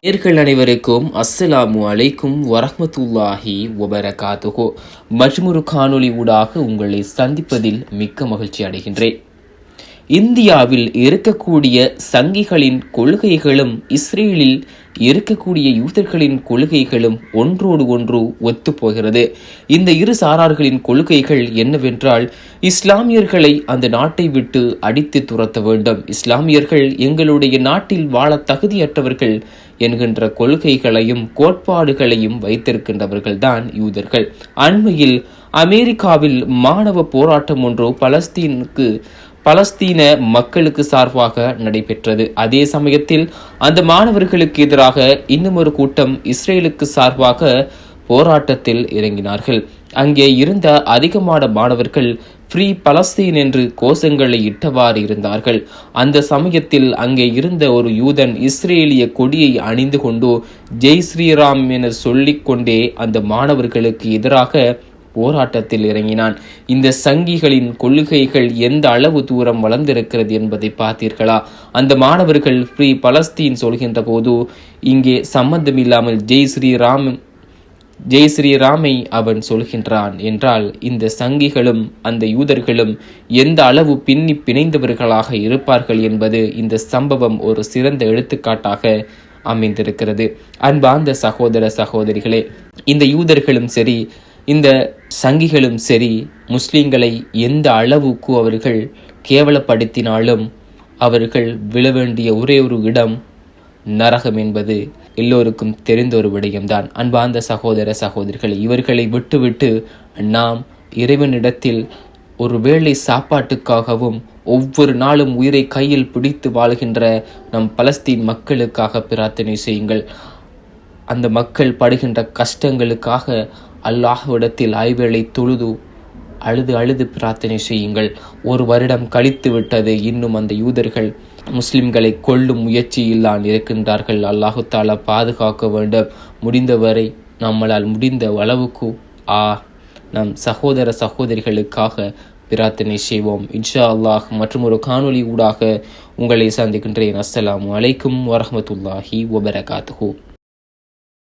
நேர்கள் அனைவருக்கும் அஸ்ஸலாமு அலைக்கும் வரஹமத்துல்லாஹி ஒபரகாத்துகோ மற்றொரு காணொளி ஊடாக உங்களை சந்திப்பதில் மிக்க மகிழ்ச்சி அடைகின்றேன். இந்தியாவில் இருக்கக்கூடிய சங்கிகளின் கொள்கைகளும் இஸ்ரேலில் இருக்கக்கூடிய யூதர்களின் கொள்கைகளும் ஒன்றோடு ஒன்று ஒத்துப்போகிறது இந்த இரு சாரார்களின் கொள்கைகள் என்னவென்றால் இஸ்லாமியர்களை அந்த நாட்டை விட்டு அடித்து துரத்த வேண்டும். இஸ்லாமியர்கள் எங்களுடைய நாட்டில் வாழ தகுதியற்றவர்கள் என்கின்ற கொள்கைகளையும் கோட்பாடுகளையும் வைத்திருக்கின்றவர்கள்தான் யூதர்கள். அண்மையில் அமெரிக்காவில் மாணவ போராட்டம் ஒன்று பலஸ்தீனுக்கு பலஸ்தீன மக்களுக்கு சார்பாக நடைபெற்றது. அதே சமயத்தில் அந்த மாணவர்களுக்கு எதிராக இன்னும் ஒரு கூட்டம் இஸ்ரேலுக்கு சார்பாக போராட்டத்தில் இறங்கினார்கள். அங்கே இருந்த அதிகமான மாணவர்கள் ஃப்ரீ பலஸ்தீன் என்று கோஷங்களை இட்டவாறு இருந்தார்கள். அந்த சமயத்தில் அங்கே இருந்த ஒரு யூதன் இஸ்ரேலிய கொடியை அணிந்து கொண்டு ஜெய் ஸ்ரீராம் என சொல்லிக்கொண்டே அந்த மாணவர்களுக்கு எதிராக போராட்டத்தில் இறங்கினான். இந்த சங்கிகளின் கொள்கைகள் எந்த அளவு தூரம் வளர்ந்திருக்கிறது என்பதை பார்த்தீர்களா? அந்த மாணவர்கள் ஃப்ரீ பலஸ்தீன் சொல்கின்ற போது இங்கே சம்பந்தமில்லாமல் ஜெய் ஸ்ரீராம் ஜெய் ஸ்ரீராமை அவன் சொல்கின்றான் என்றால் இந்த சங்கிகளும் அந்த யூதர்களும் எந்த அளவு பின்னி பிணைந்தவர்களாக இருப்பார்கள் என்பது இந்த சம்பவம் ஒரு சிறந்த எடுத்துக்காட்டாக அமைந்திருக்கிறது. அன்பார்ந்த சகோதர சகோதரிகளே இந்த யூதர்களும் சரி இந்த சங்கிகளும் சரி முஸ்லீம்களை எந்த அளவுக்கு அவர்கள் கேவலப்படுத்தினாலும் அவர்கள் விழ வேண்டிய ஒரே ஒரு இடம் நரகம் என்பது எல்லோருக்கும் தெரிந்த ஒரு விடயம்தான். அன்பார்ந்த சகோதர சகோதரிகள் இவர்களை விட்டுவிட்டு நாம் இறைவனிடத்தில் ஒரு வேளை சாப்பாட்டுக்காகவும் ஒவ்வொரு நாளும் உயிரை கையில் பிடித்து வாழ்கின்ற நம் பலஸ்தீன் மக்களுக்காக பிரார்த்தனை செய்யுங்கள். அந்த மக்கள் படுகின்ற கஷ்டங்களுக்காக அல்லாஹ்விடத்தில் ஐவேளை தொழுது அழுது அழுது பிரார்த்தனை செய்யுங்கள். ஒரு வருடம் கழித்து விட்டது. இன்னும் அந்த யூதர்கள் முஸ்லிம்களை கொல்லும் முயற்சியில் தான் இருக்கின்றார்கள். அல்லாஹு தாலா பாதுகாக்க வேண்டும். முடிந்தவரை நம்மளால் முடிந்த அளவுக்கு ஆ நம் சகோதர சகோதரிகளுக்காக பிரார்த்தனை செய்வோம். இன்ஷா அல்லாஹ் மற்றும் ஒரு காணொளி ஊடாக உங்களை சந்திக்கின்றேன். அஸ்ஸலாம் அலைக்கும் வரமத்துல்லாஹி வபரகாத்துஹூ.